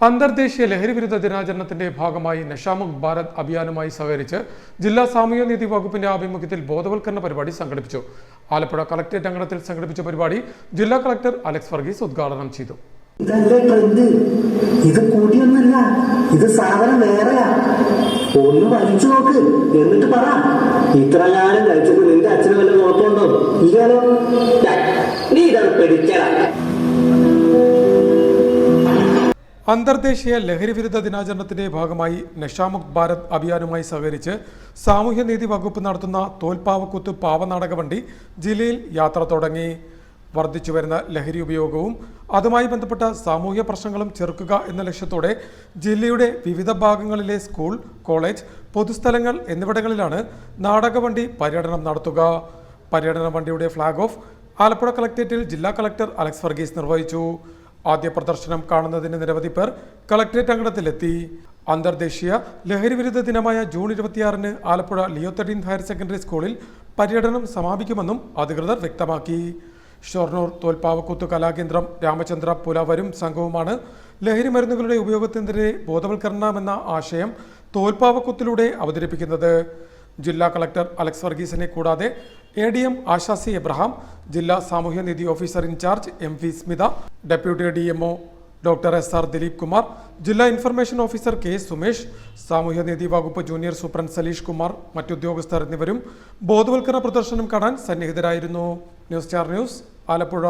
അന്തർദേശീയ ലഹരിവിരുദ്ധ ദിനാചരണത്തിന്റെ ഭാഗമായി നഷാമുഖ് ഭാരത് അഭിയാനുമായി സഹകരിച്ച് ജില്ലാ സാമൂഹ്യനീതി വകുപ്പിന്റെ ആഭിമുഖ്യത്തിൽ ബോധവൽക്കരണ പരിപാടി സംഘടിപ്പിച്ചു. ആലപ്പുഴ കളക്ടറേറ്റ് അങ്കണത്തിൽ സംഘടിപ്പിച്ച പരിപാടി ജില്ലാ കളക്ടർ അലക്സ് വർഗീസ് ഉദ്ഘാടനം ചെയ്തു. ഇതല്ലേ ട്രെൻഡ്? ഇത് കൂടിയൊന്നല്ല. ഇത് സാധനം വേറെയാ. ഒന്ന് വലിച്ചു നോക്ക്. എന്നിട്ട് പറ. ഇത്ര കാലം കഴിച്ചത് നിന്റെ അച്ഛനെ വല്ല ദാ, നീ ഇതാണ് പിടിക്കല അന്തർദേശീയ ലഹരി വിരുദ്ധ ദിനാചരണത്തിന്റെ ഭാഗമായി നഷാമുക്ത് ഭാരത് അഭിയാനുമായി സഹകരിച്ച് സാമൂഹ്യനീതി വകുപ്പ് നടത്തുന്ന തോൽപ്പാവക്കുത്ത് പാവനാടക വണ്ടി ജില്ലയിൽ യാത്ര തുടങ്ങി. വർദ്ധിച്ചു വരുന്ന ലഹരി ഉപയോഗവും അതുമായി ബന്ധപ്പെട്ട സാമൂഹ്യ പ്രശ്നങ്ങളും ചെറുക്കുക എന്ന ലക്ഷ്യത്തോടെ ജില്ലയുടെ വിവിധ ഭാഗങ്ങളിലെ സ്കൂൾ കോളേജ് പൊതുസ്ഥലങ്ങൾ എന്നിവിടങ്ങളിലാണ് നാടകവണ്ടി പര്യടനം നടത്തുക. പര്യടന വണ്ടിയുടെ ഫ്ളാഗ് ഓഫ് ആലപ്പുഴ കളക്ടറേറ്റിൽ ജില്ലാ കളക്ടർ അലക്സ് വർഗീസ് നിർവഹിച്ചു. ആദ്യ പ്രദർശനം കാണുന്നതിന് നിരവധി പേർ കളക്ടറേറ്റ് അങ്കണത്തിലെത്തി. അന്തർദേശീയ ലഹരി വിരുദ്ധ ദിനമായ ജൂൺ ഇരുപത്തിയാറിന് Alappuzha Leo thirteen higher secondary സ്കൂളിൽ പര്യടനം സമാപിക്കുമെന്നും അധികൃതർ വ്യക്തമാക്കി. ഷൊർണൂർ തോൽപ്പാവക്കൂത്ത് കലാകേന്ദ്രം രാമചന്ദ്ര പുലവരും സംഘവുമാണ് ലഹരി മരുന്നുകളുടെ ഉപയോഗത്തിനെതിരെ ബോധവൽക്കരണമെന്ന ആശയം തോൽപ്പാവക്കൂത്തിലൂടെ അവതരിപ്പിക്കുന്നത്. ജില്ലാ കളക്ടർ അലക്സ് വർഗീസിനെ കൂടാതെ എ ഡി എം ആശാസി എബ്രഹാം ജില്ലാ സാമൂഹ്യനീതി officer incharge M V Smitha deputy D M O doctor S R Dileep Kumar ജില്ലാ ഇൻഫർമേഷൻ ഓഫീസർ കെ സുമേഷ് സാമൂഹ്യനീതി വകുപ്പ് ജൂനിയർ സൂപ്രണ്ട് സലീഷ് കുമാർ മറ്റുദ്യോഗസ്ഥർ എന്നിവരും ബോധവൽക്കരണ പ്രദർശനം കാണാൻ സന്നിഹിതരായിരുന്നു. News star news Alappuzha.